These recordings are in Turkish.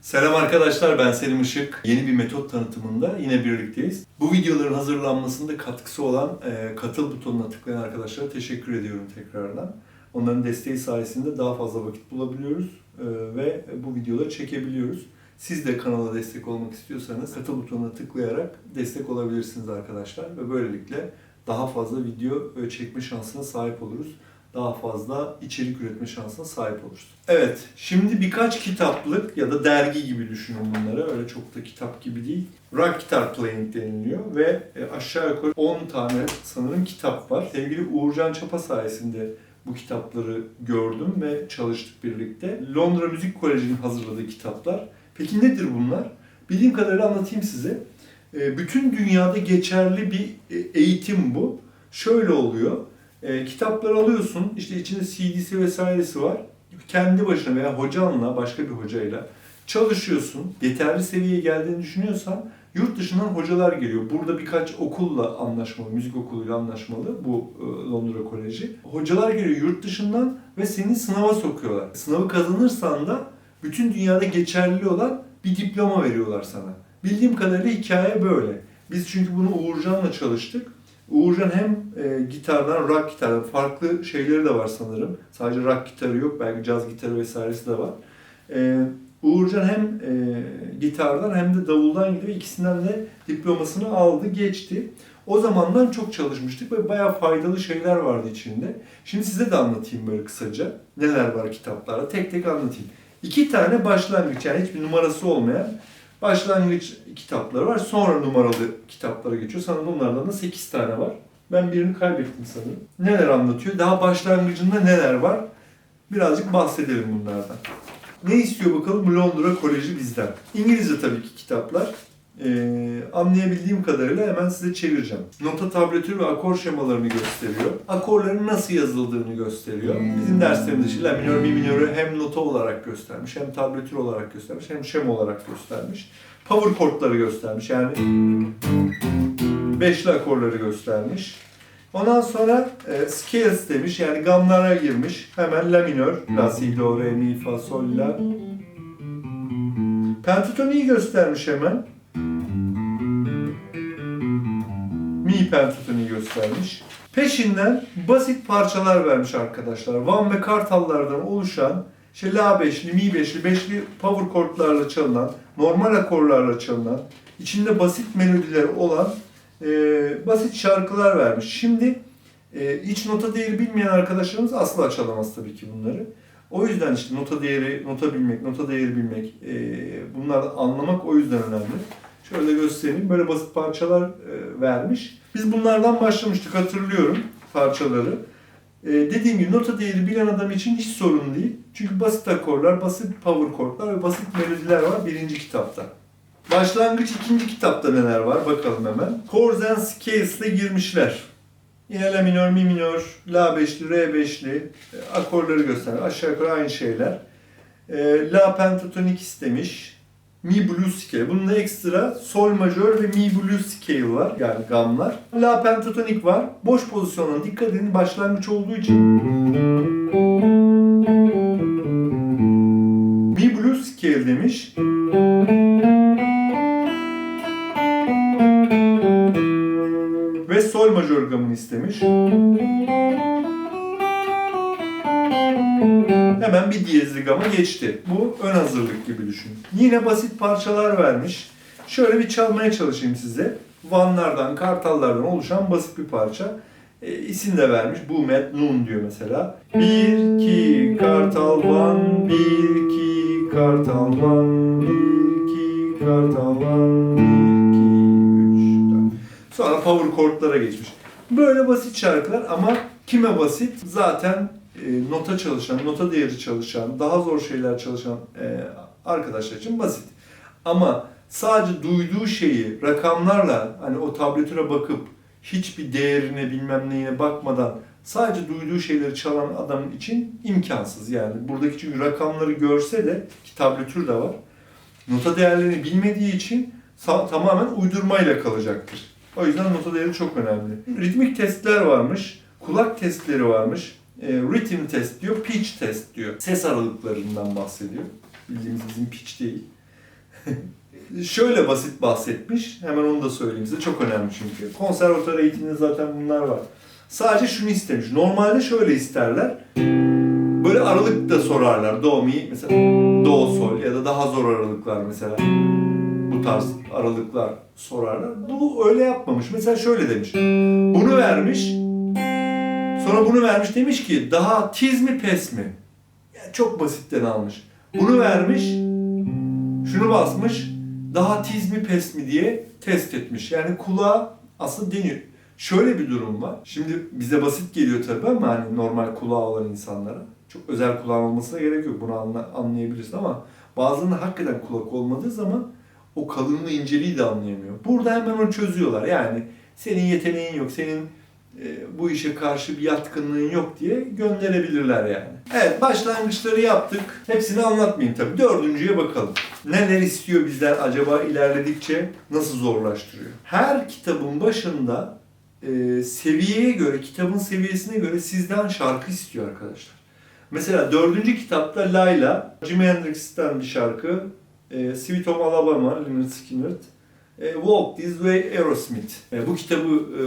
Selam arkadaşlar ben Selim Işık. Yeni bir metot tanıtımında yine birlikteyiz. Bu videoların hazırlanmasında katkısı olan e, katıl butonuna tıklayan arkadaşlara teşekkür ediyorum tekrardan. Onların desteği sayesinde daha fazla vakit bulabiliyoruz e, ve bu videoları çekebiliyoruz. Siz de kanala destek olmak istiyorsanız katıl butonuna tıklayarak destek olabilirsiniz arkadaşlar. Ve böylelikle daha fazla video e, çekme şansına sahip oluruz daha fazla içerik üretme şansına sahip oluruz. Evet, şimdi birkaç kitaplık ya da dergi gibi düşünün bunları. Öyle çok da kitap gibi değil. Rock Guitar Playing deniliyor ve e, aşağı yukarı 10 tane sanırım kitap var. Sevgili Uğurcan Çapa sayesinde bu kitapları gördüm ve çalıştık birlikte. Londra Müzik Koleji'nin hazırladığı kitaplar. Peki nedir bunlar? Bildiğim kadarıyla anlatayım size. E, Bütün dünyada geçerli bir e, eğitim bu. Şöyle oluyor. E, kitapları alıyorsun, işte içinde CD'si vesairesi var. Kendi başına veya hocanla, başka bir hocayla çalışıyorsun. Yeterli seviyeye geldiğini düşünüyorsan yurt dışından hocalar geliyor. Burada birkaç okulla anlaşmalı, müzik okuluyla anlaşmalı bu e, Londra Koleji. Hocalar geliyor yurt dışından ve seni sınava sokuyorlar. Sınavı kazanırsan da bütün dünyada geçerli olan bir diploma veriyorlar sana. Bildiğim kadarıyla hikaye böyle. Biz çünkü bunu Uğurcan'la çalıştık. Uğurcan hem e, gitardan, rock gitardan, farklı şeyleri de var sanırım. Sadece rock gitarı yok, belki caz gitarı vesairesi de var. E, Uğurcan hem e, gitardan hem de davuldan gidiyor. İkisinden de diplomasını aldı, geçti. O zamandan çok çalışmıştık ve bayağı faydalı şeyler vardı içinde. Şimdi size de anlatayım böyle kısaca. Neler var kitaplarda, tek tek anlatayım. İki tane başlangıç, yani hiçbir numarası olmayan başlangıç kitapları var. Sonra numaralı kitaplara geçiyor. Sanırım bunlardan da 8 tane var. Ben birini kaybettim sanırım. Neler anlatıyor? Daha başlangıcında neler var? Birazcık bahsedelim bunlardan. Ne istiyor bakalım Londra Koleji bizden? İngilizce tabii ki kitaplar. Ee, anlayabildiğim kadarıyla hemen size çevireceğim. Nota tablatür ve akor şemalarını gösteriyor. Akorların nasıl yazıldığını gösteriyor. Bizim derslerimizde işte la minör, mi minörü hem nota olarak göstermiş, hem tablatür olarak göstermiş, hem şema olarak göstermiş. Power chordları göstermiş yani beşli akorları göstermiş. Ondan sonra e, scales demiş yani gamlara girmiş. Hemen la minör, la si do re mi fa sol la. Pentatoniği göstermiş hemen. Mi pentatoniği göstermiş. Peşinden basit parçalar vermiş arkadaşlar. Van ve kartallardan oluşan işte la beşli, mi beşli, beşli power chordlarla çalınan, normal akorlarla çalınan, içinde basit melodiler olan e, basit şarkılar vermiş. Şimdi e, hiç nota değeri bilmeyen arkadaşlarımız asla çalamaz tabii ki bunları. O yüzden işte nota değeri, nota bilmek, nota değeri bilmek, e, bunları anlamak o yüzden önemli. Şöyle göstereyim. Böyle basit parçalar e, vermiş. Biz bunlardan başlamıştık hatırlıyorum parçaları. E, dediğim gibi nota değeri bilen adam için hiç sorun değil. Çünkü basit akorlar, basit power chordlar ve basit melodiler var birinci kitapta. Başlangıç ikinci kitapta neler var bakalım hemen. Chords and Scales'le girmişler. Yine la minör, mi minör, la beşli, re beşli e, akorları gösteriyor. Aşağı yukarı aynı şeyler. E, la pentatonik istemiş. Mi blues scale. Bunun ekstra sol majör ve mi blues scale var. Yani gamlar. La pentatonik var. Boş pozisyona dikkat edin. Başlangıç olduğu için. Mi blues scale demiş. Ve sol majör gamını istemiş. Hemen bir diyezli gama geçti. Bu ön hazırlık gibi düşün. Yine basit parçalar vermiş. Şöyle bir çalmaya çalışayım size. Vanlardan, kartallardan oluşan basit bir parça. E, isim de vermiş. Bu met nun diyor mesela. Bir, iki, kartal van, bir, iki, kartal van, bir, iki, kartal van, bir, iki, üç. Sonra power chordlara geçmiş. Böyle basit şarkılar ama kime basit? Zaten e, nota çalışan, nota değeri çalışan, daha zor şeyler çalışan e, arkadaşlar için basit. Ama sadece duyduğu şeyi rakamlarla hani o tabletüre bakıp hiçbir değerine bilmem neyine bakmadan sadece duyduğu şeyleri çalan adam için imkansız yani. Buradaki çünkü rakamları görse de ki tabletür de var. Nota değerlerini bilmediği için tamamen uydurmayla kalacaktır. O yüzden nota değeri çok önemli. Ritmik testler varmış, kulak testleri varmış. E, rhythm test diyor, pitch test diyor. Ses aralıklarından bahsediyor. Bildiğimiz bizim pitch değil. Şöyle basit bahsetmiş. Hemen onu da söyleyeyim size. Çok önemli çünkü. Konservatuar eğitiminde zaten bunlar var. Sadece şunu istemiş. Normalde şöyle isterler. Böyle aralık da sorarlar. Do, mi, mesela do, sol ya da daha zor aralıklar mesela. Bu tarz aralıklar sorarlar. Bu öyle yapmamış. Mesela şöyle demiş. Bunu vermiş. Sonra bunu vermiş demiş ki daha tiz mi pes mi? Yani çok basitten almış. Bunu vermiş. Şunu basmış. Daha tiz mi pes mi diye test etmiş. Yani kulağa aslında deniyor. Şöyle bir durum var. Şimdi bize basit geliyor tabii ama hani normal kulağı olan insanlara. Çok özel kulağın olmasına gerek yok. Bunu anla, anlayabilirsin ama bazılarının hakikaten kulak olmadığı zaman o kalınlığı inceliği de anlayamıyor. Burada hemen onu çözüyorlar. Yani senin yeteneğin yok, senin bu işe karşı bir yatkınlığın yok diye gönderebilirler yani. Evet başlangıçları yaptık. Hepsini anlatmayayım tabii. Dördüncüye bakalım. Neler istiyor bizden acaba ilerledikçe nasıl zorlaştırıyor? Her kitabın başında e, seviyeye göre, kitabın seviyesine göre sizden şarkı istiyor arkadaşlar. Mesela dördüncü kitapta Layla, Jimi Hendrix'ten bir şarkı, e, Sweet Home Alabama, Skynyrd, e, Walk This Way Aerosmith. E, bu kitabı e,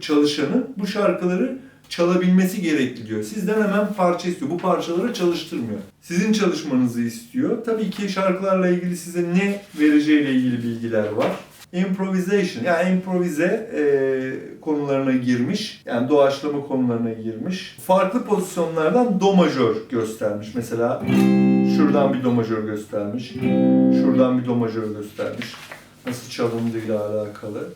çalışanın bu şarkıları çalabilmesi gerekli diyor. Sizden hemen parça istiyor. Bu parçaları çalıştırmıyor. Sizin çalışmanızı istiyor. Tabii ki şarkılarla ilgili size ne vereceğiyle ilgili bilgiler var. Improvisation yani improvize e, konularına girmiş. Yani doğaçlama konularına girmiş. Farklı pozisyonlardan do majör göstermiş. Mesela şuradan bir do majör göstermiş. Şuradan bir do majör göstermiş. Nasıl çalındığıyla alakalı.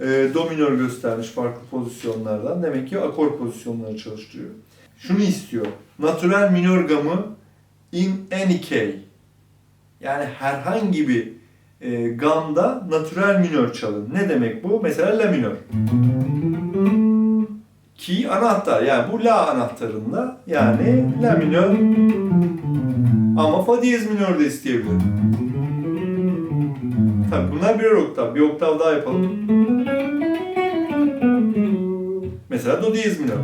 E, do minör göstermiş farklı pozisyonlardan. Demek ki akor pozisyonları çalıştırıyor. Şunu istiyor. Natural minör gamı in any key. Yani herhangi bir e, gamda natural minör çalın. Ne demek bu? Mesela la minör. Ki anahtar. Yani bu la anahtarında yani la minör ama fa diyez minör de isteyebilirim. Tabii bunlar birer oktav. Bir oktav daha yapalım. Mesela do diyez minör.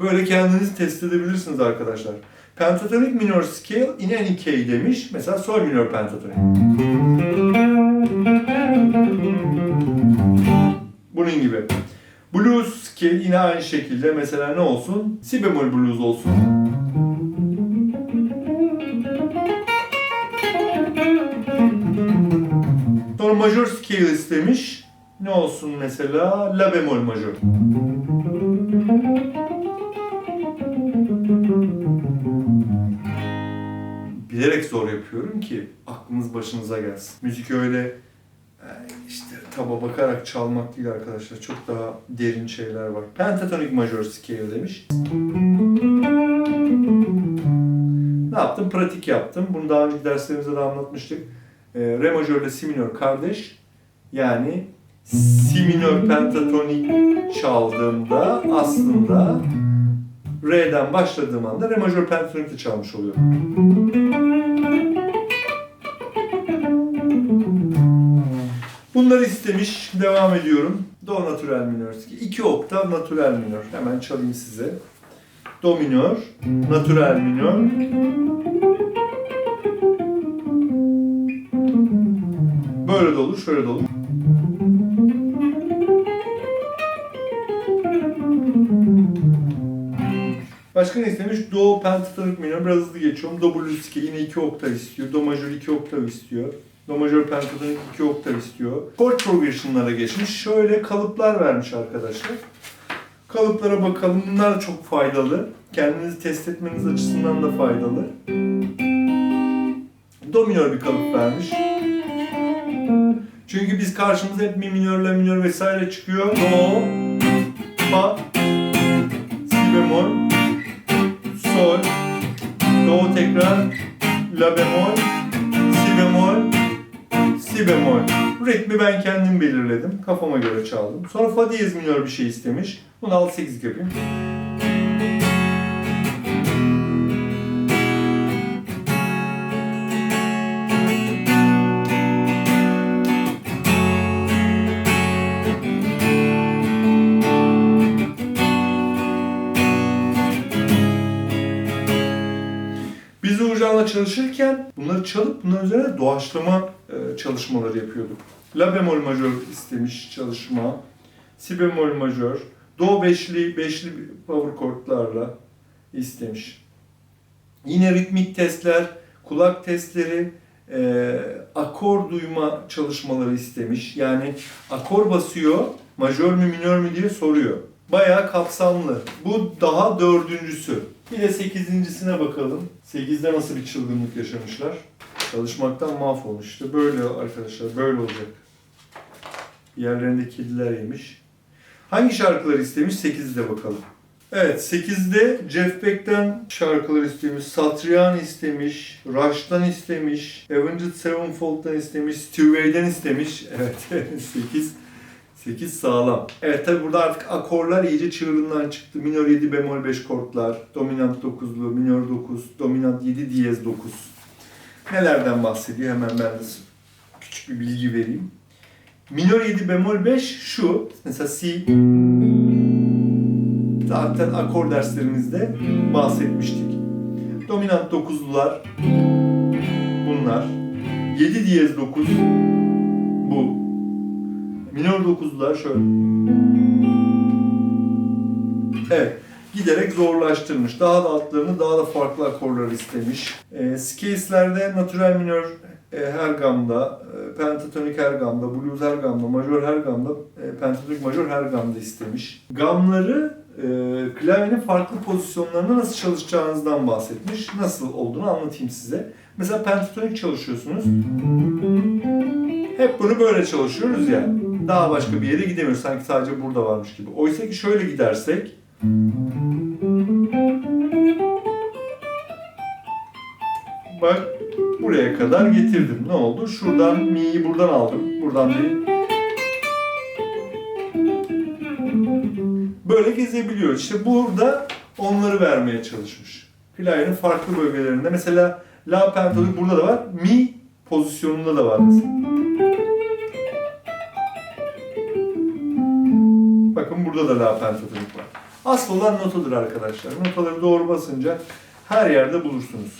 Böyle kendiniz test edebilirsiniz arkadaşlar. Pentatonic minor scale in any key demiş. Mesela sol minor pentatonic. Bunun gibi. Blues scale yine aynı şekilde mesela ne olsun? Si bemol blues olsun. Sonra major scale istemiş. Ne olsun mesela? La bemol major. bilerek zor yapıyorum ki aklınız başınıza gelsin. Müzik öyle taba bakarak çalmak değil arkadaşlar. Çok daha derin şeyler var. Pentatonic major scale demiş. Ne yaptım? Pratik yaptım. Bunu daha önceki derslerimizde de anlatmıştık. E, Re majör ile Si minör kardeş. Yani Si minör pentatonik çaldığımda aslında Re'den başladığım anda Re majör pentatonikle çalmış oluyorum. Bunları istemiş. Devam ediyorum. Do natural minör. 2 oktav natural minör. Hemen çalayım size. Do minör, natural minör. Böyle de olur, şöyle de olur. Başka ne istemiş? Do pentatonik minör. Biraz hızlı geçiyorum. Do blues yine 2 oktav istiyor. Do majör 2 oktav istiyor. Do majör pentatonik 2 oktav istiyor. Chord progression'lara geçmiş. Şöyle kalıplar vermiş arkadaşlar. Kalıplara bakalım. Bunlar çok faydalı. Kendinizi test etmeniz açısından da faydalı. Do minör bir kalıp vermiş. Çünkü biz karşımıza hep mi minör, la minör vesaire çıkıyor. Do, fa, si bemol, sol, do tekrar, la bemol, si bemol. Ritmi ben kendim belirledim. Kafama göre çaldım. Sonra fa diyez minör bir şey istemiş. Bunu 6-8 yapayım. Çalışırken bunları çalıp bunların üzerine doğaçlama e, çalışmaları yapıyorduk. La bemol majör istemiş çalışma. Si bemol majör. Do beşli, beşli power chordlarla istemiş. Yine ritmik testler, kulak testleri, e, akor duyma çalışmaları istemiş. Yani akor basıyor, majör mü minör mü diye soruyor. Bayağı kapsamlı. Bu daha dördüncüsü. Bir de sekizincisine bakalım. Sekizde nasıl bir çılgınlık yaşamışlar. Çalışmaktan mahvolmuş. İşte böyle arkadaşlar, böyle olacak. Yerlerinde kediler yemiş. Hangi şarkıları istemiş? 8'de bakalım. Evet 8'de Jeff Beck'ten şarkılar istemiş, Satriani istemiş, Rush'tan istemiş, Avenged Sevenfold'dan istemiş, Stevie Way'den istemiş. Evet 8 8 sağlam. Evet tabi burada artık akorlar iyice çığırından çıktı. Minör 7 bemol 5 kortlar, dominant 9'lu, minör 9, dominant 7 diyez 9. Nelerden bahsediyor hemen ben de küçük bir bilgi vereyim. Minör 7 bemol 5 şu. Mesela C zaten akor derslerimizde bahsetmiştik. Dominant 9'lular bunlar. 7 diyez 9 bu. Minör 9'lular şöyle. Evet. Giderek zorlaştırmış. Daha da altlarını daha da farklı akorlar istemiş. E, Scales'lerde natural minör e, her gamda, e, pentatonik her gamda, blues her gamda, majör her gamda, e, pentatonik majör her gamda istemiş. Gamları e, klavyenin farklı pozisyonlarında nasıl çalışacağınızdan bahsetmiş. Nasıl olduğunu anlatayım size. Mesela pentatonik çalışıyorsunuz. Hep bunu böyle çalışıyoruz ya. Daha başka bir yere gidemiyoruz. Sanki sadece burada varmış gibi. Oysa ki şöyle gidersek Bak buraya kadar getirdim. Ne oldu? Şuradan mi'yi buradan aldım. Buradan değil. Böyle gezebiliyor. İşte burada onları vermeye çalışmış. Klavyenin farklı bölgelerinde. Mesela la pentatonik burada da var. Mi pozisyonunda da var mesela. Burada da pentatonik var. Asıl olan notadır arkadaşlar. Notaları doğru basınca her yerde bulursunuz.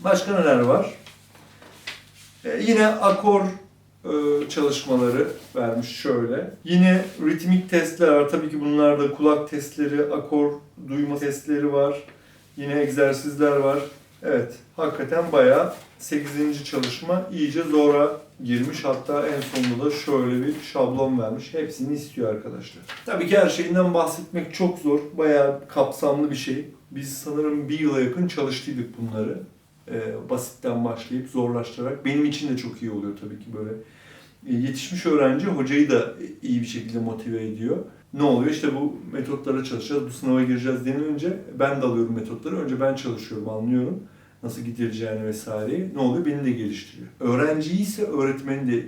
Başka neler var? Ee, yine akor e, çalışmaları vermiş şöyle. Yine ritmik testler var. Tabii ki bunlarda kulak testleri, akor duyma testleri var. Yine egzersizler var. Evet, hakikaten bayağı 8. çalışma iyice zora girmiş. Hatta en sonunda da şöyle bir şablon vermiş. Hepsini istiyor arkadaşlar. Tabii ki her şeyinden bahsetmek çok zor. Bayağı kapsamlı bir şey. Biz sanırım bir yıla yakın çalıştıydık bunları. Ee, basitten başlayıp zorlaştırarak. Benim için de çok iyi oluyor tabii ki böyle. Ee, yetişmiş öğrenci hocayı da iyi bir şekilde motive ediyor. Ne oluyor? İşte bu metotlara çalışacağız, bu sınava gireceğiz denilince ben de alıyorum metotları. Önce ben çalışıyorum, anlıyorum nasıl gidileceğini vesaireyi. Ne oluyor? Beni de geliştiriyor. Öğrenciyi ise öğretmeni de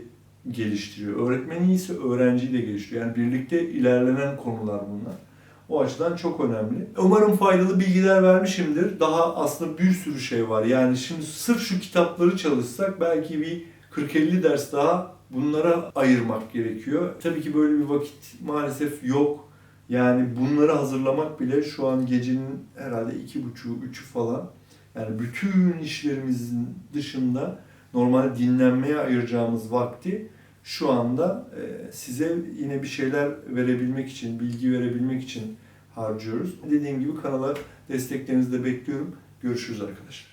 geliştiriyor. Öğretmeni ise öğrenciyi de geliştiriyor. Yani birlikte ilerlenen konular bunlar. O açıdan çok önemli. Umarım faydalı bilgiler vermişimdir. Daha aslında bir sürü şey var. Yani şimdi sırf şu kitapları çalışsak belki bir 40-50 ders daha bunlara ayırmak gerekiyor. Tabii ki böyle bir vakit maalesef yok. Yani bunları hazırlamak bile şu an gecenin herhalde iki buçuğu, üçü falan. Yani bütün işlerimizin dışında normal dinlenmeye ayıracağımız vakti şu anda e, size yine bir şeyler verebilmek için, bilgi verebilmek için harcıyoruz. Dediğim gibi kanala desteklerinizi de bekliyorum. Görüşürüz arkadaşlar.